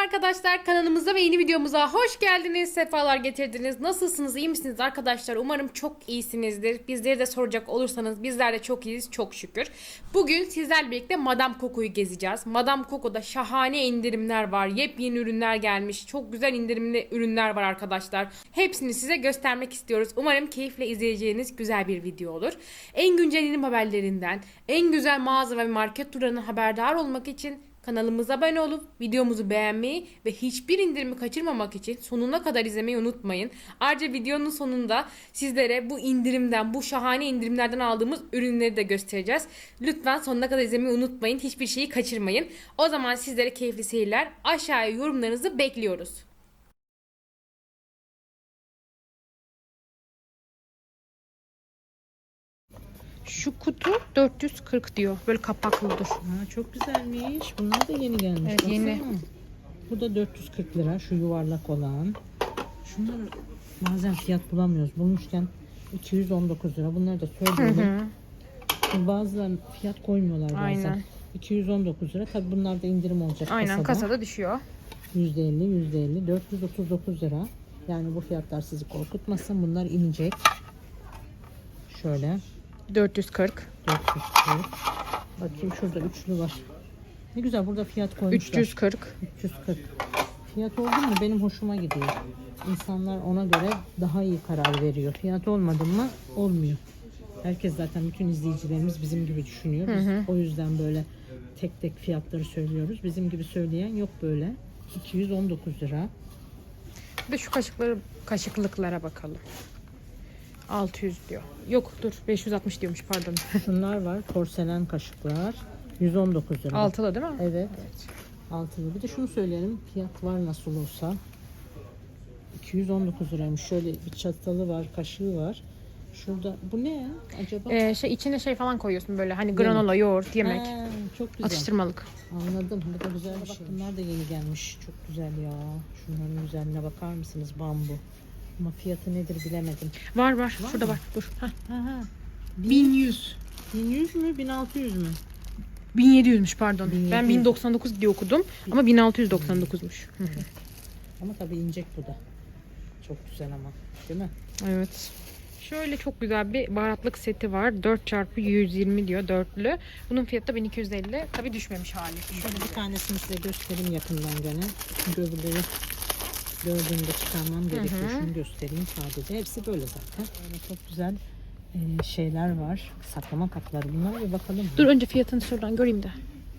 arkadaşlar kanalımıza ve yeni videomuza hoş geldiniz. Sefalar getirdiniz. Nasılsınız? iyi misiniz arkadaşlar? Umarım çok iyisinizdir. Bizleri de soracak olursanız bizler de çok iyiyiz çok şükür. Bugün sizlerle birlikte Madame Coco'yu gezeceğiz. Madame Coco'da şahane indirimler var. Yepyeni ürünler gelmiş. Çok güzel indirimli ürünler var arkadaşlar. Hepsini size göstermek istiyoruz. Umarım keyifle izleyeceğiniz güzel bir video olur. En güncel indirim haberlerinden, en güzel mağaza ve market turlarından haberdar olmak için Kanalımıza abone olup videomuzu beğenmeyi ve hiçbir indirimi kaçırmamak için sonuna kadar izlemeyi unutmayın. Ayrıca videonun sonunda sizlere bu indirimden, bu şahane indirimlerden aldığımız ürünleri de göstereceğiz. Lütfen sonuna kadar izlemeyi unutmayın. Hiçbir şeyi kaçırmayın. O zaman sizlere keyifli seyirler. Aşağıya yorumlarınızı bekliyoruz. Şu kutu 440 diyor. Böyle kapaklıdır. Ha, çok güzelmiş. Bunlar da yeni gelmiş. Evet, yeni. Bu da 440 lira. Şu yuvarlak olan. Şunlar bazen fiyat bulamıyoruz. Bulmuşken 219 lira. Bunları da söyleyelim. Çünkü Bazıları fiyat koymuyorlar bazen. Aynen. 219 lira. Tabi bunlarda indirim olacak Aynen kasada. kasada düşüyor. %50, %50. 439 lira. Yani bu fiyatlar sizi korkutmasın. Bunlar inecek. Şöyle. 440. 440. Bakayım şurada üçlü var. Ne güzel burada fiyat koymuşlar. 340. 340. Fiyat oldu mu benim hoşuma gidiyor. İnsanlar ona göre daha iyi karar veriyor. Fiyat olmadı mı olmuyor. Herkes zaten bütün izleyicilerimiz bizim gibi düşünüyor. Biz o yüzden böyle tek tek fiyatları söylüyoruz. Bizim gibi söyleyen yok böyle. 219 lira. Bir de şu kaşıkları kaşıklıklara bakalım. 600 diyor. Yok dur 560 diyormuş pardon. Şunlar var. Porselen kaşıklar. 119 lira. Altılı değil mi? Evet. Altılı. Bir de şunu söyleyelim. Fiyat var nasıl olsa. 219 liraymış. Şöyle bir çatalı var, kaşığı var. Şurada bu ne ya acaba? Ee, şey içine şey falan koyuyorsun böyle hani granola, yoğurt, yemek, Ha, çok güzel. atıştırmalık. Anladım. Bu da güzel bir şey. Bunlar da yeni gelmiş. Çok güzel ya. Şunların güzelliğine bakar mısınız? Bambu. Ama fiyatı nedir bilemedim. Var var. Şurada mı? var. Dur. Heh. Ha ha. 1100. 1100 mü? 1600 mü? 1700'müş pardon. 1700. Ben 1099 diye okudum ama 1699'muş. Hı hı. Ama tabii inecek bu da. Çok güzel ama. Değil mi? evet. Şöyle çok güzel bir baharatlık seti var. 4 çarpı 120 diyor dörtlü. Bunun fiyatı da 1250. Tabii düşmemiş hali. Şöyle bir tanesini size göstereyim yakından gene. Çünkü öbürleri gördüğümde çıkarmam gerekiyor. Şunu göstereyim sadece. Hepsi böyle zaten. Böyle çok güzel e, şeyler var. Saklama kapları. Bunlara bir bakalım. Dur önce fiyatını şuradan göreyim de.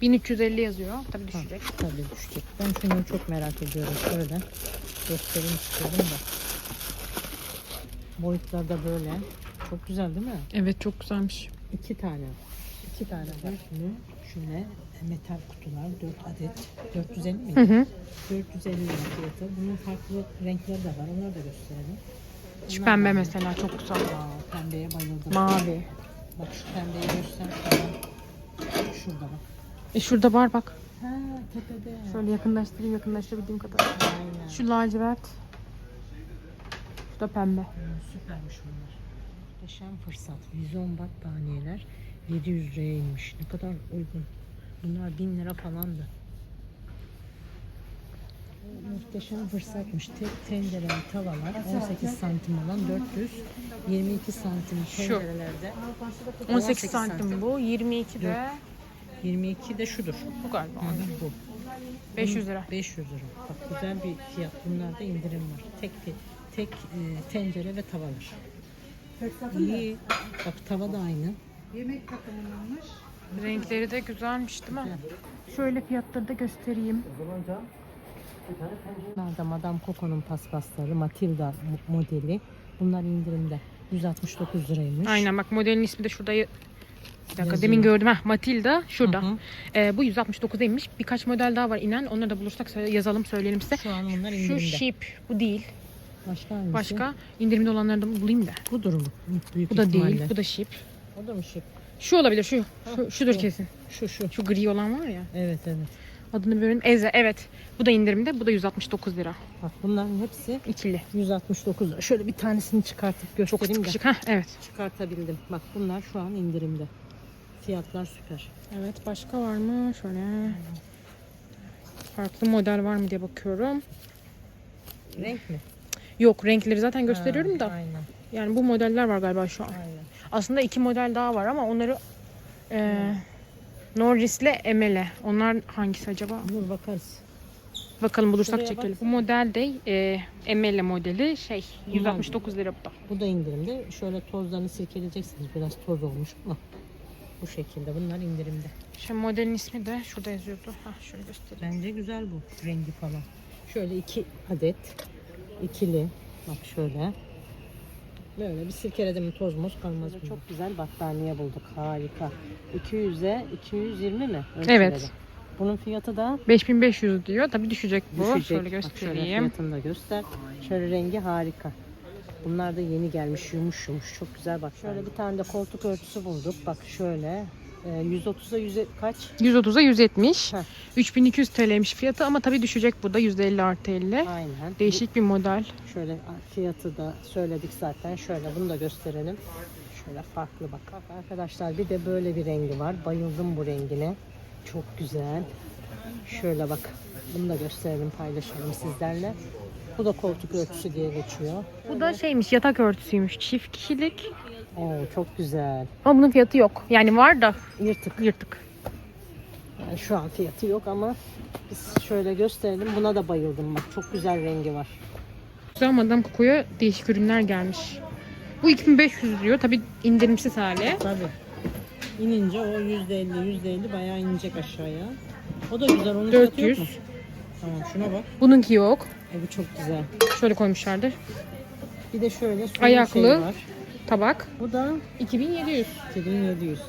1350 yazıyor. Tabii Ha, düşecek. tabii düşecek. Ben şunu çok merak ediyorum. Şöyle göstereyim istiyorum da. Boyutlar da böyle. Çok güzel değil mi? Evet çok güzelmiş. İki tane. İki tane var. Şunu, şöyle metal kutular. Dört adet. 450 mi? Hı hı. 450 lira fiyatı. Bunun farklı renkleri de var. Onları da gösterelim. Şu Bunlar pembe var. mesela çok güzel. Aa, pembeye bayıldım. Mavi. Bak şu pembeyi göster. Şurada bak. E şurada var bak. Ha tepede. Şöyle yakınlaştırayım yakınlaştırabildiğim kadar. Aynen. Şu lacivert. Şu da pembe. Hmm, Süpermiş bunlar. Muhteşem fırsat. Vizyon battaniyeler 700 liraya inmiş. Ne kadar uygun. Bunlar 1000 lira falandı. Muhteşem fırsatmış. Tek tencere ve tavalar 18 santim olan 422 santim tencerelerde. 18 santim bu. 22 de 22 de şudur. bu galiba. Hı hı, bu. 500 lira. 500 lira. Bak güzel bir fiyat. Bunlarda indirim var. Tek fi- tek e, tencere ve tavalar. İyi. Bak tava da aynı. Renkleri de güzelmiş değil mi? Şöyle fiyatları da göstereyim. Bunlar da Madame Coco'nun paspasları Matilda mo- modeli. Bunlar indirimde. 169 liraymış. Aynen bak modelin ismi de şurada. Bir dakika Yazıyor. demin gördüm. ha Matilda şurada. Hı hı. Ee, bu 169'daymış. Birkaç model daha var inen. Onları da bulursak yazalım söyleyelim size. Şu an onlar Şu indirimde. şip bu değil. Başka hangisi? Başka indirimde olanları da bulayım da. Budur mu? Büyük Bu da değil. Bu da şip. O da mı şık? Şu olabilir şu. şu şudur şu. kesin. Şu şu. Şu gri olan var ya. Evet evet. Adını böyle Eze evet. Bu da indirimde. Bu da 169 lira. Bak bunların hepsi İkili. 169 lira. Şöyle bir tanesini çıkartıp Çok göstereyim de. sıkışık. Ha evet. Çıkartabildim. Bak bunlar şu an indirimde. Fiyatlar süper. Evet başka var mı? Şöyle. Farklı model var mı diye bakıyorum. Renk mi? Yok renkleri zaten gösteriyorum Ha, da. Aynen. Yani bu modeller var galiba şu an. Aynen. Aslında iki model daha var ama onları e, Norris'le Emele. Onlar hangisi acaba? Dur bakarız. Bakalım bulursak Şuraya çekelim. baksana. Bu model de e, Emele modeli şey Bunlar 169 lira bu da. Bu da indirimde. Şöyle tozlarını silkeleyeceksiniz. Biraz toz olmuş ama bu şekilde. Bunlar indirimde. Şu modelin ismi de şurada yazıyordu. Hah şöyle göstereyim. Bence güzel bu rengi falan. Şöyle iki adet ikili. Bak şöyle. Böyle bir silkeledim mi toz moz kalmaz. Çok güzel battaniye bulduk. Harika. 200'e 220 mi? Ölçüleri. Evet. Bunun fiyatı da 5500 diyor. Tabii düşecek bu. düşecek. Şöyle Bak göstereyim. fiyatını da göster. Şöyle rengi harika. Bunlar da yeni gelmiş yumuş yumuş. Çok güzel bak. Şöyle bir tane de koltuk örtüsü bulduk. Bak şöyle. E, 130'a 100 kaç? 130'a 170. Heh. 3200 TL'ymiş fiyatı ama tabii düşecek bu da %50 artı 50. Aynen. Değişik bir model. Şöyle fiyatı da söyledik zaten. Şöyle bunu da gösterelim. Şöyle farklı bak. Bak arkadaşlar bir de böyle bir rengi var. Bayıldım bu rengine. Çok güzel. Şöyle bak. Bunu da gösterelim paylaşalım sizlerle. Bu da koltuk örtüsü diye geçiyor. Bu da şeymiş yatak örtüsüymüş. Çift kişilik. Oo çok güzel. Ama bunun fiyatı yok. Yani var da Yırtık. yırtık. Yani şu an fiyatı yok ama biz şöyle gösterelim. Buna da bayıldım bak. Çok güzel rengi var. Güzel Madame Coco'ya değişik ürünler gelmiş. Bu 2500 diyor. Tabii indirimsiz hali. Tabii. İnince o yüzde elli, yüzde elli bayağı inecek aşağıya. O da güzel. Onun fiyatı yok 400. mu? Tamam şuna bak. Bununki yok. E, bu çok güzel. Şöyle koymuşlardı. Bir de şöyle Ayaklı. şeyi var. Tabak. Bu da 2700. 2700.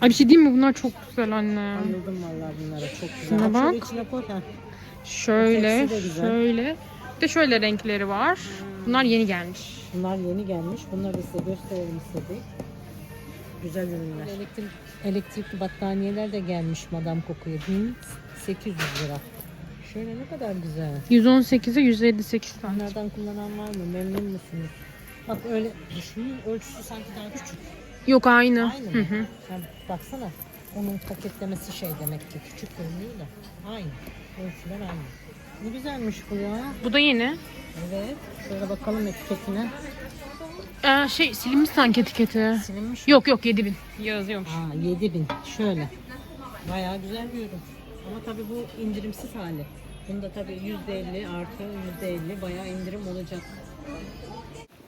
Ay bir şey diyeyim mi? Bunlar çok güzel anne. Bayıldım vallahi bunlara. Çok güzel. Şuna Bak şöyle bak. içine koy. Ha. Şöyle, Tepsi de güzel. şöyle. Bir de şöyle renkleri var. Bunlar yeni gelmiş. Bunlar yeni gelmiş. Bunları da size gösterelim istedik. Güzel ürünler. Elektrik, elektrikli battaniyeler de gelmiş Madame Coco'ya. 1800 lira. Şöyle ne kadar güzel. 118'e 158 tane. Bunlardan kullanan var mı? Memnun musunuz? Bak öyle şunun ölçüsü sanki daha küçük. Yok aynı. Aynı Hı hı. Ha, baksana. Onun paketlemesi şey demek ki küçük görünüyor da. Aynı. Ölçüler aynı. Ne güzelmiş bu ya. Bu da yeni. Evet. Şöyle bakalım etiketine. Ee, şey silinmiş sanki etiketi. Silinmiş mi? Yok yok 7000 yazıyormuş. Aa 7000. Şöyle. Bayağı güzel bir ürün. Ama tabii bu indirimsiz hali. Bunda tabii %50 artı %50 bayağı indirim olacak.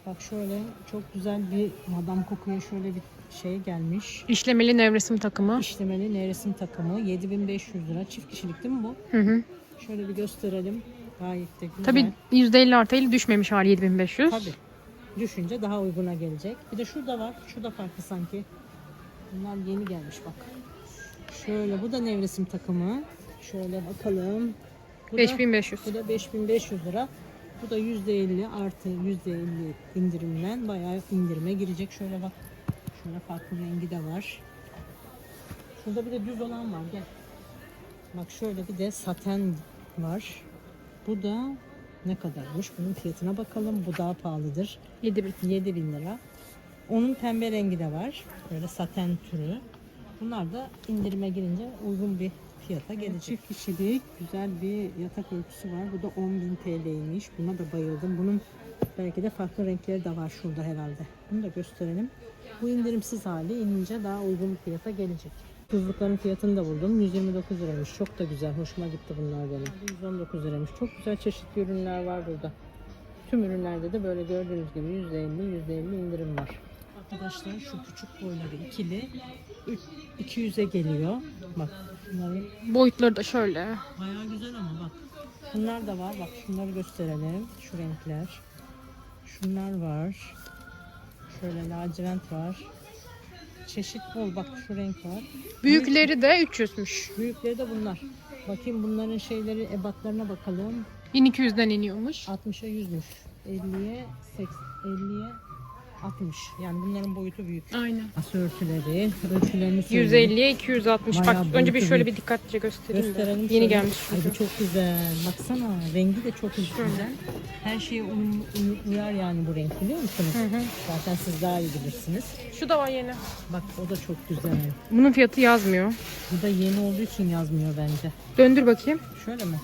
Bak şöyle çok güzel bir Madame Coco'ya şöyle bir şey gelmiş. İşlemeli nevresim takımı. İşlemeli nevresim takımı 7500 lira. Çift kişilik değil mi bu? Hı hı. Şöyle bir gösterelim. Gayet de güzel. Tabii %50 artı 50 düşmemiş hali 7500. Tabii. Düşünce daha uyguna gelecek. Bir de şurada var. Şurada farklı sanki. Bunlar yeni gelmiş bak. Şöyle bu da nevresim takımı. Şöyle bakalım. Bu da, 5500. bu da 5500 lira. Bu da %50 artı %50 indirimden bayağı indirime girecek. Şöyle bak. Şöyle farklı rengi de var. Şurada bir de düz olan var. Gel. Bak şöyle bir de saten var. Bu da ne kadarmış? Bunun fiyatına bakalım. Bu daha pahalıdır. 7000. 7000 lira. Onun pembe rengi de var. Böyle saten türü. Bunlar da indirime girince uygun bir fiyata gelecek. Çift kişilik güzel bir yatak örtüsü var. Bu da 10.000 TL'ymiş. Buna da bayıldım. Bunun belki de farklı renkleri de var şurada herhalde. Bunu da gösterelim. Bu indirimsiz hali inince daha uygun bir fiyata gelecek. Tuzlukların fiyatını da buldum. 129 liraymış. Çok da güzel. Hoşuma gitti bunlar benim. 119 liraymış. Çok güzel çeşitli ürünler var burada. Tüm ürünlerde de böyle gördüğünüz gibi %50 %50 indirim var. Arkadaşlar şu küçük boyları ikili üç- 200'e geliyor. Bak bunların Boyutları da şöyle. bayağı güzel ama bak. Şunlar da var. Bak şunları gösterelim. Şu renkler. Şunlar var. Şöyle lacivert var. Çeşit bol. Bak şu renk var. Büyükleri de 300'müş. Büyükleri de bunlar. Bakayım bunların şeyleri ebatlarına bakalım. 1200'den iniyormuş. 60'a 100'müş. 50'ye 80 50'ye 60. Yani bunların boyutu büyük. Aynen. Masa örtüleri, söyleyeyim. 150'ye 260. Bak Bayağı önce bir boyutu şöyle büyük. bir dikkatlice göstereyim de. Gösterelim. Yeni gelmiş. Ay bu çok güzel. Baksana rengi de çok güzel. Şöyle. Her şeye uyum, uy- uyar yani bu renk biliyor musunuz? Hı hı. Zaten siz daha iyi bilirsiniz. Şu da var yeni. Bak o da çok güzel. Bunun fiyatı yazmıyor. Bu da yeni olduğu için yazmıyor bence. Döndür bakayım. Şöyle mi?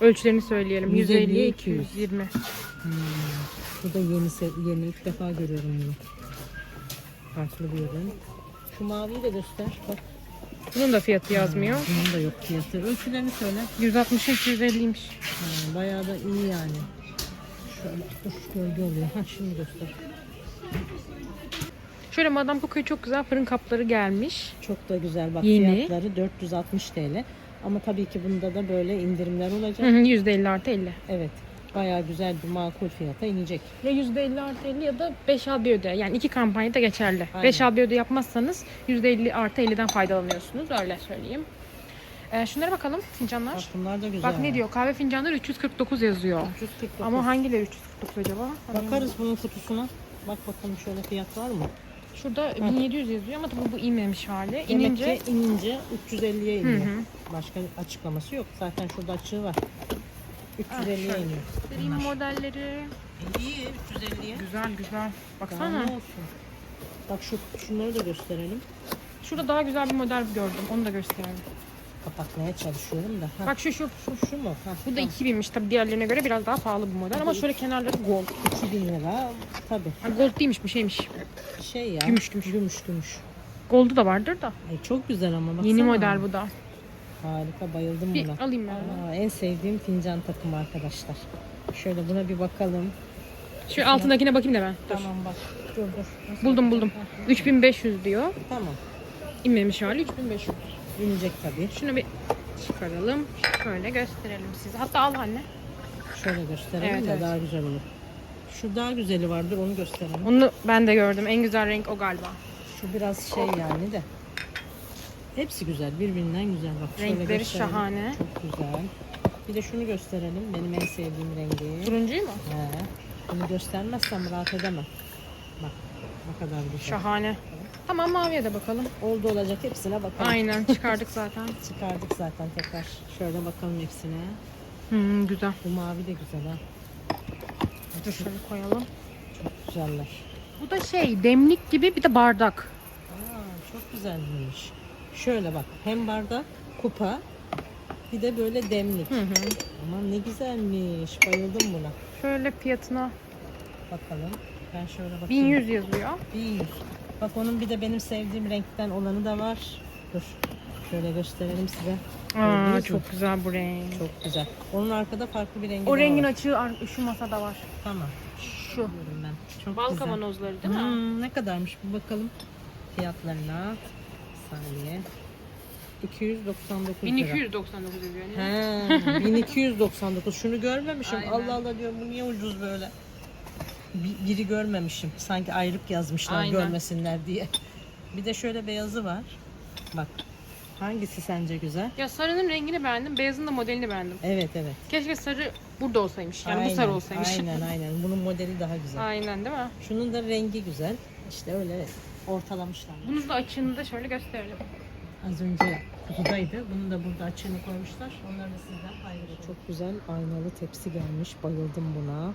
Ölçülerini söyleyelim. 150'ye 150'ye 220. Bu da yeni, yeni ilk defa görüyorum bunu. Farklı bir ürün. Şu maviyi de göster. Bak Bunun da fiyatı yazmıyor. bunun da yok fiyatı. Ölçülerini söyle. 160'a 250'ymiş. Ha, bayağı da iyi yani. Şöyle dur gölge oluyor. Ha şimdi göster. Şöyle Madame Coco'ya çok güzel fırın kapları gelmiş. Çok da güzel bak Yeni. fiyatları 460 TL. Ama tabii ki bunda da böyle indirimler Hı olacak. hı, %50 artı 50. Evet. Bayağı güzel bir makul fiyata inecek. Ya %50 artı 50 ya da 5 al bir öde. Yani iki kampanyada geçerli. Aynen. 5 al bir öde yapmazsanız %50 artı 50'den faydalanıyorsunuz. Öyle söyleyeyim. Ee, şunlara bakalım Bak fincanlar. bunlar da güzel. Bak ne diyor? Kahve fincanları 349 yazıyor. 349. Ama hangileri 349 acaba? Bakarız bunun kutusuna. Bak bakalım şöyle fiyat var mı? Şurada 1700 yazıyor ama tabii bu inmemiş hali. Demek İnince ki inince 350'ye iniyor. Hı hı. Başka açıklaması yok. Zaten şurada açığı var. 350'ye şöyle. iniyor. Vereyim modelleri. İyi 350'ye. Güzel güzel. Daha Baksana. ne olsun. Bak şu şunları da gösterelim. Şurada daha güzel bir model gördüm. Onu da gösterelim. Kapatmaya çalışıyorum da. Ha, Bak şu şu. şu, şu mu? Ha, Bu da tamam. 2000'miş tabii diğerlerine göre biraz daha pahalı bir model ama şöyle kenarları gold. 2000 lira. Tabii. Ha, gold değilmiş bu şeymiş. Şey ya. Gümüş, gümüş. Gümüş gümüş. Gold'u da vardır da. Ay çok güzel ama baksana. Yeni model bu da. Harika bayıldım Bir buna. alayım ben. Aa, en sevdiğim fincan takımı arkadaşlar. Şöyle buna bir bakalım. Şu altındakine bakayım da ben. Dur. Tamam bak. Dur dur. Nasıl Buldum bakacağım? buldum. Ha, 3500 diyor. Tamam. İnmemiş hali 3500. İnecek tabii. Şunu bir çıkaralım. Şöyle gösterelim size. Hatta al anne. Şöyle gösterelim Evet, de evet. daha güzel olur. Şu daha güzeli vardır onu gösterelim. Onu ben de gördüm. En güzel renk o galiba. Şu biraz şey yani de. Hepsi güzel. Birbirinden güzel. Bak şöyle Renkleri gösterelim. şahane. Çok güzel. Bir de şunu gösterelim. Benim en sevdiğim rengi. Turuncuyu mu? He. Bunu göstermezsem rahat edemem. Bak. Ne kadar güzel. Şahane. Tamam maviye de bakalım. Oldu olacak hepsine bakalım. Aynen çıkardık zaten. Çıkardık zaten tekrar. Şöyle bakalım hepsine. Hmm, güzel. Bu mavi de güzel ha. Dur şöyle koyalım. Çok güzeller. Bu da şey demlik gibi bir de bardak. Aa, çok güzelmiş. Şöyle bak. Hem bardak, kupa, bir de böyle demlik. Hı hı. Aman ne güzelmiş. Bayıldım buna. Şöyle fiyatına Bakalım. Ben şöyle bakayım. 1100 yazıyor. 1100. Bak onun bir de benim sevdiğim renkten olanı da var. Dur. Şöyle gösterelim size. Aa, Gördünüz mü? çok güzel bu renk. Çok güzel. Onun arkada farklı bir rengi O daha rengin var. açığı ar- şu masada var. Tamam. Şu. Biliyorum ben. Çok Bal güzel. kavanozları değil mi? Hmm, ne kadarmış bir bakalım fiyatlarına. Saniye. 299 lira. 1299 yazıyor. yani. He, 1299. Şunu görmemişim. Aynen. Allah Allah diyorum bu niye ucuz böyle? Bir- biri görmemişim. Sanki ayrık yazmışlar Aynen. görmesinler diye. Bir de şöyle beyazı var. Bak. Hangisi sence güzel? Ya sarının rengini beğendim, beyazın da modelini beğendim. Evet evet. Keşke sarı burada olsaymış. Yani aynen, bu sarı olsaymış. Aynen aynen. Bunun modeli daha güzel. Aynen değil mi? Şunun da rengi güzel. İşte öyle ortalamışlar. Bunun da açığını da şöyle gösterelim. Az önce kutudaydı. Bunu da burada açığını koymuşlar. Onları da sizden paylaşıyorum. Çok güzel aynalı tepsi gelmiş. Bayıldım buna.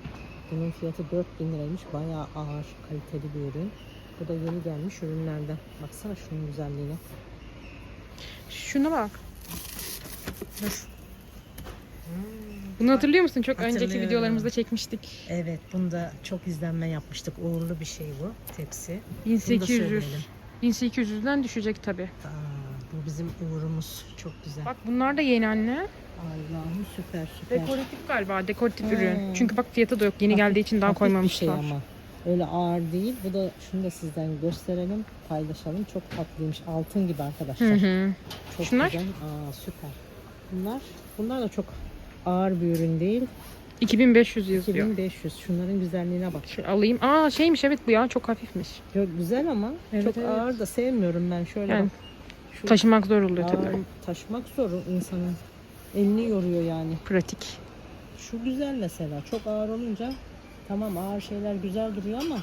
Bunun fiyatı 4000 liraymış. Bayağı ağır, kaliteli bir ürün. Bu da yeni gelmiş ürünlerden. Baksana şunun güzelliğine. Şuna bak. Dur. Bunu hatırlıyor musun? Çok önceki Hatırlıyorum. videolarımızda çekmiştik. Evet, bunda çok izlenme yapmıştık. Uğurlu bir şey bu tepsi. Bunu da 1800. söyleyelim. 1800'den düşecek tabii. Aa, bu bizim uğurumuz. Çok güzel. Bak bunlar da yeni anne. Allah'ım süper süper. Dekoratif galiba. Dekoratif Hmm. ürün. Çünkü bak fiyatı da yok. Yeni Hafif- geldiği için daha hafif koymamışlar. Bir şey ama. Öyle ağır değil. Bu da şunu da sizden gösterelim, paylaşalım. Çok tatlıymış. Altın gibi arkadaşlar. Hı hı. Çok Şunlar? güzel. Aa, süper. Bunlar bunlar da çok ağır bir ürün değil. 2500 yazıyor. 2500. Şunların güzelliğine bak. Şöyle alayım. Aa şeymiş evet bu ya çok hafifmiş. Çok güzel ama Evet, çok evet. ağır da sevmiyorum ben. Şöyle Yani bak. Şu Taşımak zor oluyor ağır tabii. taşımak zor insanın. Elini yoruyor yani. Pratik. Şu güzel mesela. Çok ağır olunca tamam ağır şeyler güzel duruyor ama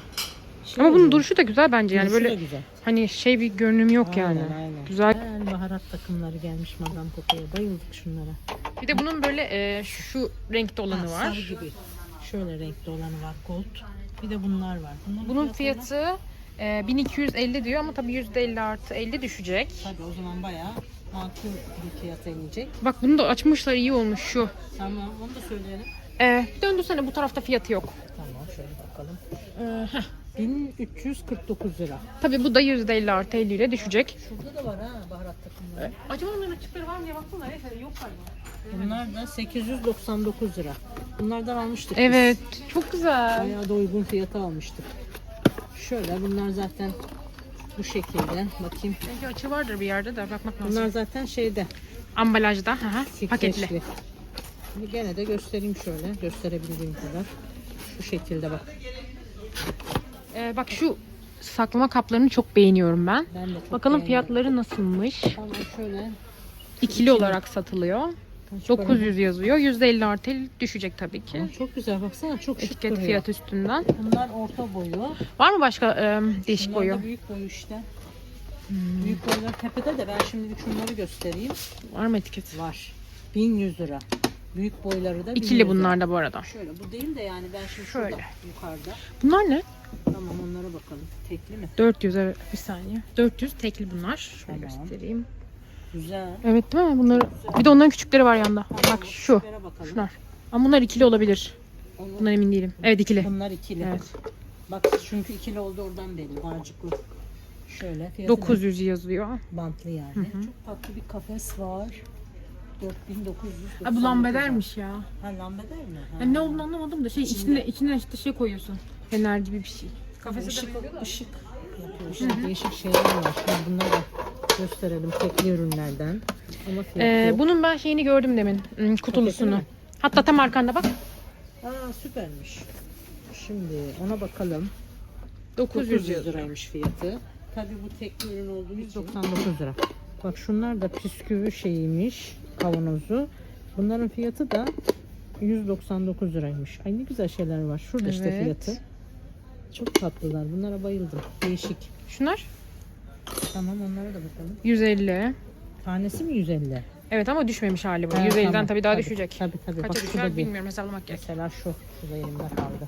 Şey Ama bunun duruşu da güzel bence yani Duruşu da böyle güzel. hani şey bir görünüm yok yani. Aynen, aynen. Güzel. Güzel baharat takımları gelmiş Madame Coco'ya. Bayıldık şunlara. Bir de bunun böyle e, şu renkte olanı Ha, var. Sarı gibi. Şöyle renkli olanı var gold. Bir de bunlar var. Bunların Bunun fiyatı e, 1250 diyor ama tabii %50 artı 50 düşecek. Tabii o zaman bayağı makul bir fiyata inecek. Bak bunu da açmışlar iyi olmuş şu. Tamam onu da söyleyelim. E, bir döndürsene bu tarafta fiyatı yok. Tamam şöyle bakalım. E, heh. 1349 lira. Tabii bu da %50 artı 50 ile düşecek. Şurada da var ha baharat takımları. Acaba onların açıkları var mı diye baksana. Neyse yok galiba. Bunlar da 899 lira. Bunlardan almıştık biz. Evet çok güzel. Bayağı da uygun fiyata almıştık. Şöyle bunlar zaten bu şekilde. Bakayım. Bence açı vardır bir yerde de bakmak lazım. Bunlar zaten şeyde. Ambalajda Streçli. paketli. Şimdi gene de göstereyim şöyle. Gösterebildiğim kadar. Şu şekilde bak. Ee, bak şu saklama kaplarını çok beğeniyorum ben. Ben de çok Bakalım beğendim. fiyatları nasılmış. Tamam şöyle. İkili olarak satılıyor. Kaç para? 900 yazıyor. %50 artı 50 düşecek tabii ki. Aa, Çok güzel baksana çok şık Etiket duruyor. fiyat üstünden. Bunlar orta boyu. Var mı başka e, değişik Bunlar boyu? büyük boyu işte. Büyük boylar tepede de ben şimdilik şunları göstereyim. Var mı etiket? Var. 1100 lira. Büyük boyları da 1100 İkili bunlar da bu arada. Şöyle bu değil de yani ben şimdi Şöyle. yukarıda. Bunlar ne? Tamam onlara bakalım. Tekli mi? 400 evet. Bir saniye. 400 tekli bunlar. Şöyle Tamam. göstereyim. Güzel. Evet değil mi? Bunları bir de onların küçükleri var yanında. Tamam, Bak şu. Şunlar. Ama bunlar ikili olabilir. Onlar- Bundan emin değilim. Evet ikili. Bunlar ikili. Evet. Bak çünkü ikili oldu oradan belli. Bağcıklı. Şöyle. fiyatı da 900 yazıyor. Bantlı yani. Çok tatlı bir kafes var. 4900. Ha, bu lambadermiş ya. Ha lambader mi? Ha. Yani ne olduğunu anlamadım da şey içine içine işte şey koyuyorsun. Fener gibi bir şey. Kafese de Işık, ışık yapıyor. İşte değişik şeyler var. Şimdi bunları da gösterelim. Tekli ürünlerden. Ama fiyat Ee, yok. bunun ben şeyini gördüm demin. hmm, Kutulusunu. mi? Hatta tam arkanda bak. Aa süpermiş. Şimdi ona bakalım. 900 900 yazıyor. liraymış fiyatı. Tabii bu tekli ürün olduğu için 99 lira. Bak şunlar da püsküvü şeyiymiş kavanozu. Bunların fiyatı da 199 liraymış. Ay ne güzel şeyler var. Şurada işte Evet. fiyatı. Çok tatlılar. Bunlara bayıldım. Değişik. Şunlar Tamam onlara da bakalım. 150. Tanesi mi 150? Evet ama düşmemiş hali bu. Ha, 150'den tamam. tabii daha Tabii, düşecek. Tabii tabii. Kaça Bak şu düşer bir. bilmiyorum hesaplamak gerek. Mesela şu. Şu da elimde kaldı.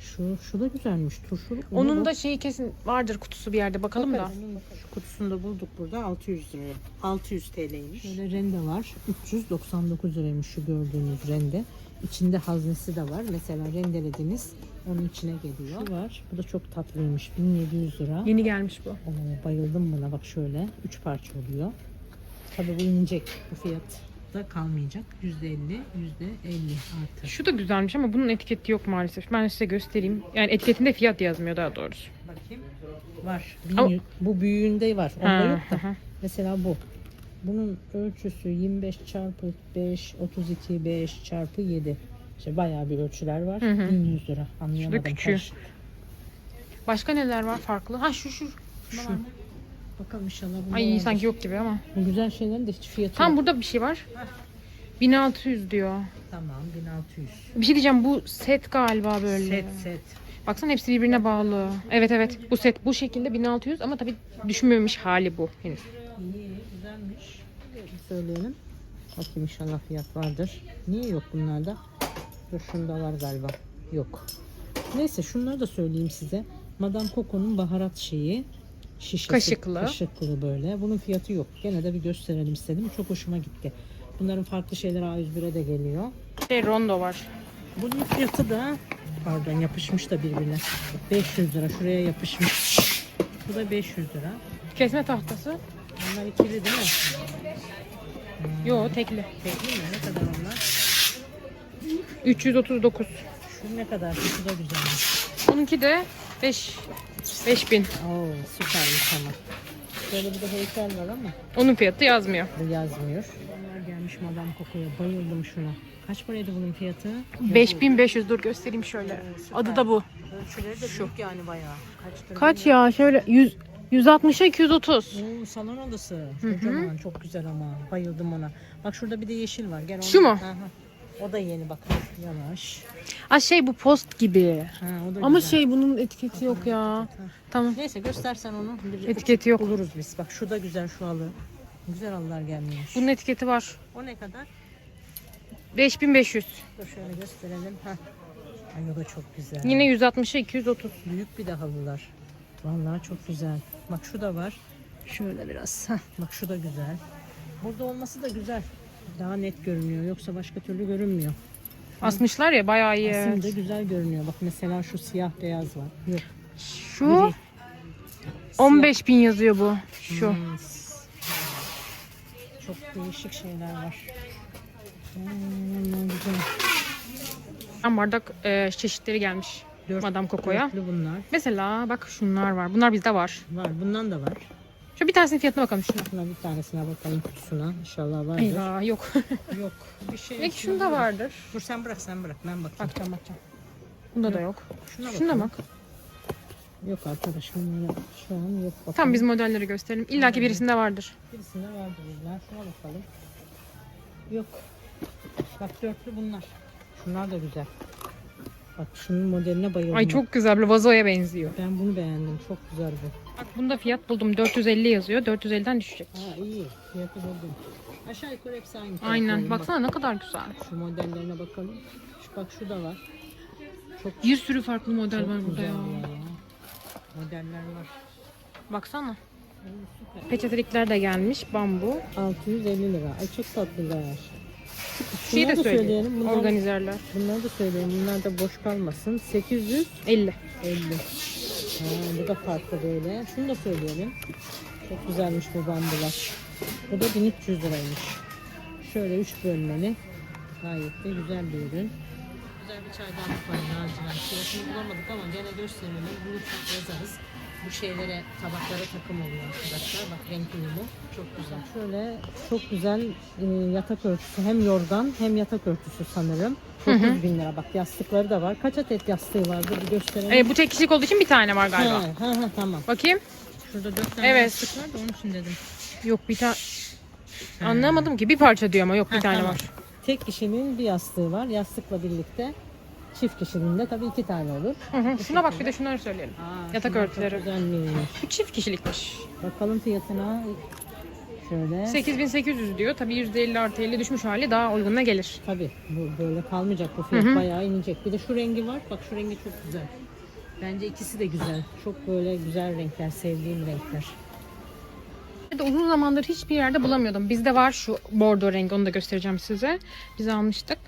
Şu, şu da güzelmiş. Turşuluk. mu Onun da şeyi kesin vardır kutusu bir yerde bakalım da. Bakalım, Şu kutusunu da bulduk burada 600 liraya. 600 TL'ymiş. Şöyle rende var. 399 liraymış şu gördüğünüz rende. İçinde haznesi de var. Mesela rendelediniz onun içine geliyor. Şu var. Bu da çok tatlıymış. 1700 lira. Yeni gelmiş bu. Oo, bayıldım buna bak şöyle. 3 parça oluyor. Tabii bu inecek. Bu fiyat da kalmayacak. %50, %50 artı. Şu da güzelmiş ama bunun etiketi yok maalesef. Ben size göstereyim. Yani etiketinde fiyat yazmıyor daha doğrusu. Bakayım. Var. Ama- bu büyüğünde var. Onda Ha, yok da. hı. Mesela bu. Bunun ölçüsü 25 çarpı 5, 32, 5 çarpı 7. İşte bayağı bir ölçüler var. Hı hı. 1100 lira. Anlayamadım. küçüğü. kaç. Başka neler var farklı? Ha şu şu. Şu. Bakalım inşallah Ay vardır. sanki yok gibi ama. Bu güzel şeylerin de hiç fiyatı Tam yok. burada bir şey var. 1600 diyor. Tamam 1600. Bir şey diyeceğim bu set galiba böyle. Set set. Baksana hepsi birbirine bağlı. Evet evet bu set bu şekilde 1600 ama tabii düşmemiş hali bu henüz. İyi güzelmiş. Söyleyelim. Bakayım inşallah fiyat vardır. Niye yok bunlarda? Dur şunda var galiba. Yok. Neyse şunları da söyleyeyim size. Madame Coco'nun baharat şeyi. Şişesi. Kaşıklı. Kaşıklı böyle. Bunun fiyatı yok. Gene de bir gösterelim istedim. Çok hoşuma gitti. Bunların farklı şeyleri A101'e de geliyor. Şey rondo var. Bunun fiyatı da pardon yapışmış da birbirine. 500 lira. Şuraya yapışmış. Bu da 500 lira. Kesme tahtası. Bunlar ikili değil mi? Yo tekli. Tekli mi? Ne kadar onlar? 339. Şu ne kadar? Şu da güzelmiş. Onunki de 5 5000. Oo süpermiş ama. Böyle bir de heykel var ama Onun fiyatı yazmıyor. bu yazmıyor. Bunlar gelmiş Madame Coco'ya. Bayıldım şuna. Kaç paraydı bunun fiyatı? 5500 dur göstereyim şöyle. Adı da bu. Ölçüleri de büyük yani bayağı. Kaçtır Kaç ya şöyle 100 160'a 230. Oo, salon odası. Kocaman çok güzel ama. Bayıldım ona. Bak şurada bir de yeşil var. Gel onu. Şu mu? Aha. O da yeni bak. Yavaş. Aa şey bu post gibi. Ha, o da Ama güzel. şey bunun etiketi yok ya. Tamam. Neyse göstersen onu. Bir- Etiketi yok. Buluruz biz. Bak şu da güzel şu halı. Güzel halılar gelmiş. Bunun etiketi var. O ne kadar? 5500. Dur şöyle gösterelim. Heh. Ay o da çok güzel. Yine 160'a 230. Büyük bir de halılar. Vallahi çok güzel. Bak şu da var. Şöyle biraz. Heh, bak şu da güzel. Burada olması da güzel. Daha net görünüyor. Yoksa başka türlü görünmüyor. Asmışlar ya bayağı iyi. Aslında evet. güzel görünüyor. Bak mesela şu siyah beyaz var. Yok. Şu Gri. 15 bin yazıyor bu. Şu. Hmm. Çok değişik şeyler var. Hmm, güzel. Bardak e, çeşitleri gelmiş. Dört- Madame Coco'ya. Bunlar. Mesela bak şunlar var. Bunlar bizde var. Var. Bundan da var. Şu bir tanesinin fiyatına bakalım şuna. Bir tanesine bakalım kutusuna. İnşallah vardır. Eyvah yok. Yok. Bir şey. Belki şunda vardır. Dur sen bırak sen bırak. Ben bakayım. Bakacağım bakacağım. Bunda da yok. Şuna Şuna bak. Yok arkadaş bunlara şu an yok. Bakalım. Tam biz modelleri gösterelim. İlla ki birisinde vardır. Birisinde vardır illa. Şuna bakalım. Yok. Bak dörtlü bunlar. Şunlar da güzel. Bak şunun modeline bayıldım. Ay çok güzel. Böyle vazoya benziyor. Ben bunu beğendim. Çok güzel bu. Bak bunda fiyat buldum. 450 yazıyor. 450'den düşecek. Ha iyi. Fiyatı buldum. Aşağı yukarı hepsi aynı. Aynen. fiyatların. Bak, Baksana ne kadar güzel. şu modellerine bakalım. Şu, bak şu da var. Çok, Bir sürü farklı model var burada güzel ya. Modeller var. Baksana. Peçetelikler de gelmiş. Bambu. 650 lira. Ay çok tatlılar. Şeyi de Şunları da söyleyelim. söyleyelim. Bunlar, Organizerler. bunları da söyleyelim. Bunlar da boş kalmasın. 850. 50. Ha, bu da farklı böyle. Şunu da söyleyelim. Çok güzelmiş bu bambular. Bu da 1300 liraymış. Şöyle 3 bölmeli. Gayet de güzel bir ürün. Güzel bir çaydanlık var lacivert. Fiyatını bulamadık ama gene gösterelim. Bulursak yazarız. Bu şeylere, tabaklara takım oluyor arkadaşlar. Bak renkli bu. Çok güzel. Şöyle çok güzel e, yatak örtüsü. Hem yorgan hem yatak örtüsü sanırım. 9 bin lira. Bak yastıkları da var. Kaç adet yastığı vardı bir gösterelim. E, bu tek kişilik olduğu için bir tane var galiba. Ha, ha, ha, tamam. Bakayım. Şurada dört tane Evet. yastık var da onun için dedim. Yok bir tane. Anlamadım ki. Bir parça diyor ama yok bir Ha, tane tamam. var. Tek kişinin bir yastığı var. Yastıkla birlikte. Çift kişinin de tabii iki tane olur. Hı hı. Şuna bak bir de şunları söyleyelim. Aa, Yatak şunlar örtüleri. Güzelmiş. Bu çift kişilikmiş. Bakalım fiyatına. Şöyle. 8800 diyor. Tabii %50 artı 50 düşmüş hali daha uygununa gelir. Tabii bu böyle kalmayacak bu fiyat bayağı inecek. Bir de şu rengi var. Bak şu rengi çok güzel. Bence ikisi de güzel. Çok böyle güzel renkler. Sevdiğim renkler. Bir de uzun zamandır hiçbir yerde bulamıyordum. Bizde var şu bordo rengi onu da göstereceğim size. Biz almıştık.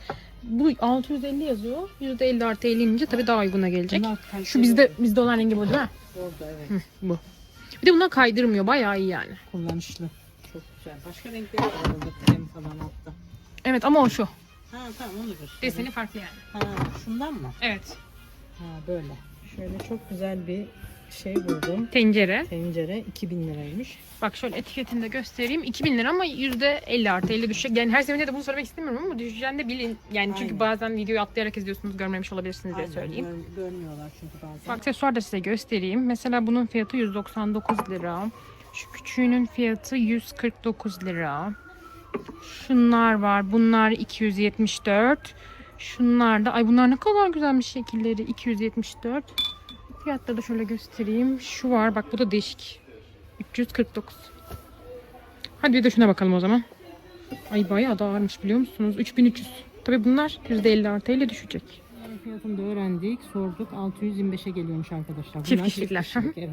Bu 650 yazıyor. %50 artı 50 inince tabii daha uyguna gelecek. Bunlar Şu bizde bizde olan rengi bu değil mi? Orada evet. Hı, bu. Bir de bunlar kaydırmıyor. Bayağı iyi yani. Kullanışlı. Çok güzel. Başka renkleri var orada krem falan altta. Evet ama o şu. Ha tamam onu göster. Deseni farklı yani. Ha şundan mı? Evet. Ha böyle. Şöyle çok güzel bir şey buldum. Tencere. Tencere 2000 liraymış. Bak şöyle etiketini de göstereyim. 2000 lira ama %50 artı 50 düşecek. Yani her seferinde de bunu söylemek istemiyorum ama düşeceğini de bilin. Yani çünkü Aynen. bazen videoyu atlayarak izliyorsunuz görmemiş olabilirsiniz diye söyleyeyim. gör- görmüyorlar çünkü bazen. Aksesuar da size göstereyim. Mesela bunun fiyatı 199 lira. Şu küçüğünün fiyatı 149 lira. Şunlar var. Bunlar 274. Şunlar da ay bunlar ne kadar güzelmiş şekilleri. 274. Fiyatları da şöyle göstereyim. Şu var. Bak bu da değişik. 349. Hadi bir de şuna bakalım o zaman. Ay bayağı da ağırmış biliyor musunuz? 3300. Tabii bunlar %50 artı 50 düşecek. Yani fiyatını da öğrendik, sorduk. 625'e geliyormuş arkadaşlar. Çift Bunlar kişilikler. kişilik, evet.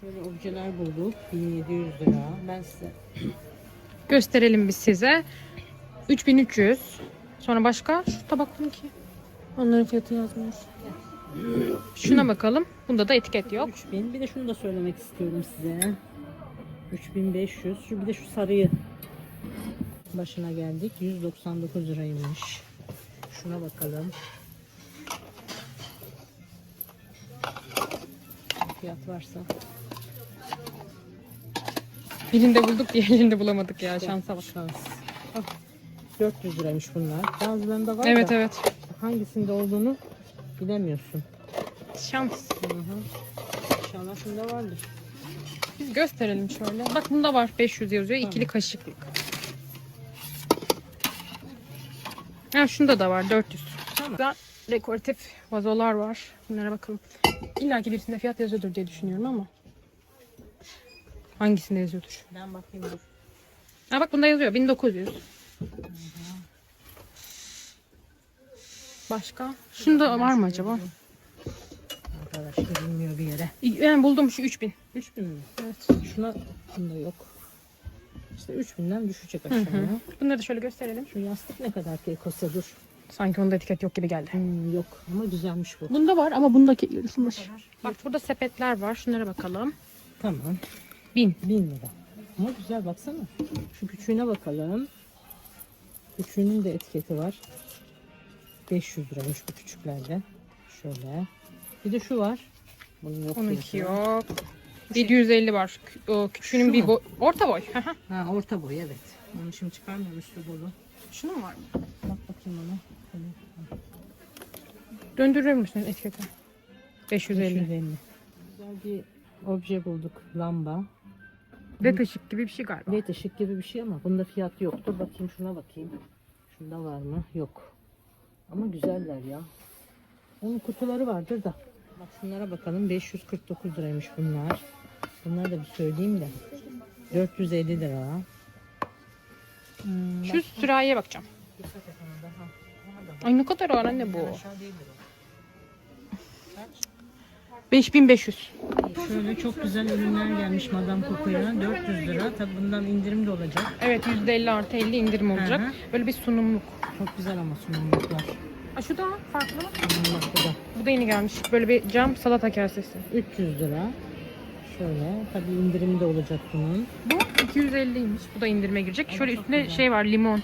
Şöyle objeler bulduk. 1700 lira. Ben size gösterelim biz size. 3300. Sonra başka şu tabakların ki. Onların fiyatı yazmıyor. Şuna bakalım. Bunda da etiket yok. 3000. Bir de şunu da söylemek istiyorum size. 3500. Şu bir de şu sarıyı başına geldik. 199 liraymış. Şuna bakalım. Fiyat varsa. Birinde bulduk diğerinde bulamadık ya. Şansa bak. Şans. Bak, 400 liraymış bunlar. Bazılarında var Evet da evet. hangisinde olduğunu bilemiyorsun. Şans. Hı hı. İnşallah şunda vardır. Biz gösterelim şöyle. Bak bunda var 500 yazıyor. ikili kaşıklık. Ha şunda da var 400. Tamam. Burada dekoratif vazolar var. Bunlara bakalım. İlla ki birisinde fiyat yazıyordur diye düşünüyorum ama. Hangisinde yazıyordur? Ben bakayım. Ha bak bunda yazıyor 1900. Başka? Şunda var mı acaba? Arkadaşlar bilmiyor bir yere. Ben buldum şu 3000. 3000 mi? Evet. Şuna bunda yok. İşte 3000'den düşecek Hı aşağıya. hı. Bunları da şöyle gösterelim. Şu yastık ne kadar Keiko'sa dur. Sanki onda etiket yok gibi geldi. Hmm, yok ama güzelmiş bu. Bunda var ama bundaki yarısımış. Bak burada sepetler var. Şunlara bakalım. Tamam. 1000. 1000 lira. Ama güzel baksana. Şu küçüğüne bakalım. Küçüğünün de etiketi var. 500 liraymış bu küçüklerde. Şöyle. Bir de şu var. Bunun yok. Onunki diyorsun. yok. 750 var. Kü- O küçüğünün Şu bir mu? boy. Orta boy. Ha orta boy evet. Onu şimdi çıkarmıyorum üstü dolu. Şunun var mı? Bak bakayım ona. Şöyle. Döndürür müsün etiketi? 550. 550. Güzel bir obje bulduk. Lamba. Led ışık gibi bir şey galiba. LED ışık gibi bir şey ama bunda fiyat yok. Dur bakayım şuna bakayım. Şunda var mı? Yok. Ama güzeller ya. Onun kutuları vardır da. Bak şunlara bakalım. 549 liraymış bunlar. Bunları da bir söyleyeyim de. 450 lira. Hmm, Şu sürahiye bakacağım. Ay ne kadar ağır anne bu. Aşağı değildir o. 5500. Şöyle çok güzel ürünler gelmiş Madame Coco'ya. 400 lira. Tabi bundan indirim de olacak. Evet %50 artı 50 indirim olacak. Hı hı. Böyle bir sunumluk. Çok güzel ama sunumluklar. Aa, şu da farklı. Bak bu da. Bu da yeni gelmiş. Böyle bir cam salata kasesi. 300 lira. Şöyle. Tabii indirim de olacak bunun. Bu 250'ymiş. Bu da indirime girecek. Ama Şöyle üstüne güzel. şey var limon.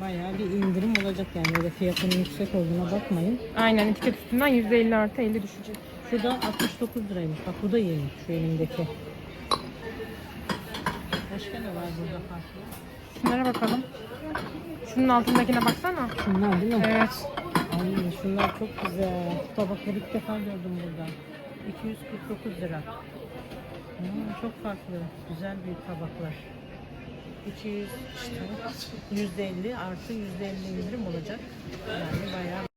Bayağı bir indirim olacak yani. Öyle fiyatının yüksek olduğuna bakmayın. Aynen etiket üstünden %50 artı 50 düşecek. Şurada 69 liraymış. Bak bu da yeni. Şu elimdeki. Başka ne var burada farklı? Şunlara bakalım. Şunun altındakine baksana. Şunlar değil mi? Evet. Ay şunlar çok güzel. Tabakları ilk defa gördüm burada. 249 lira. Hmm, çok farklı. Güzel bir tabaklar. 200 işte %50 artı %50 indirim olacak. Yani bayağı